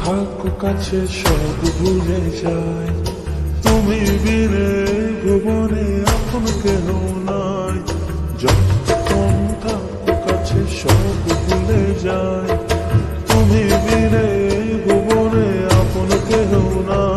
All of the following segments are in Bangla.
থাকো কাছে সব ভুলে যায়। তুমি বিরে ভুবনে আপন কেন নাই। যতক্ষণ থাকো কাছে সব ভুলে যায়, তুমি বিরে ভুবনে আপন কেন নাই।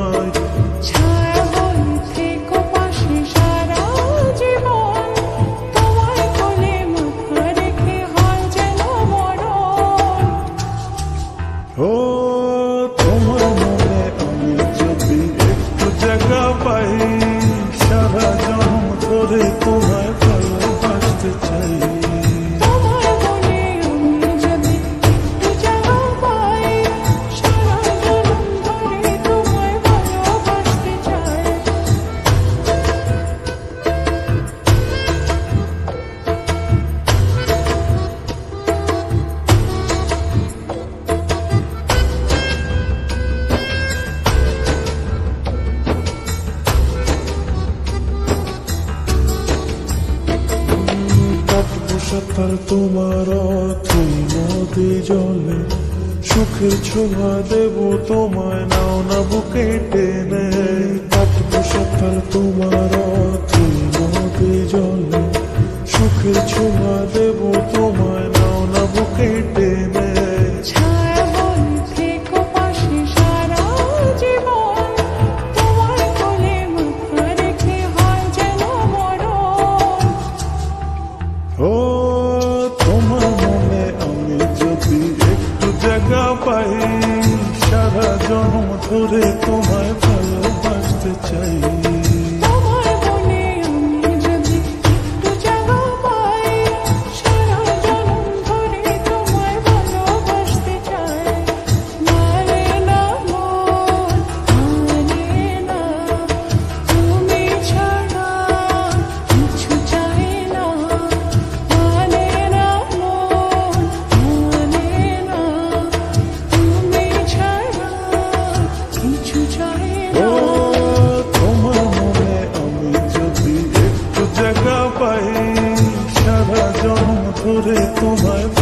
সফর তোমার অথই মতে জলে সুখের ছোঁয়া দেব তোমায় চাই সারা জন্ম ধরে তোমায় ভালোবাসতে চাই for my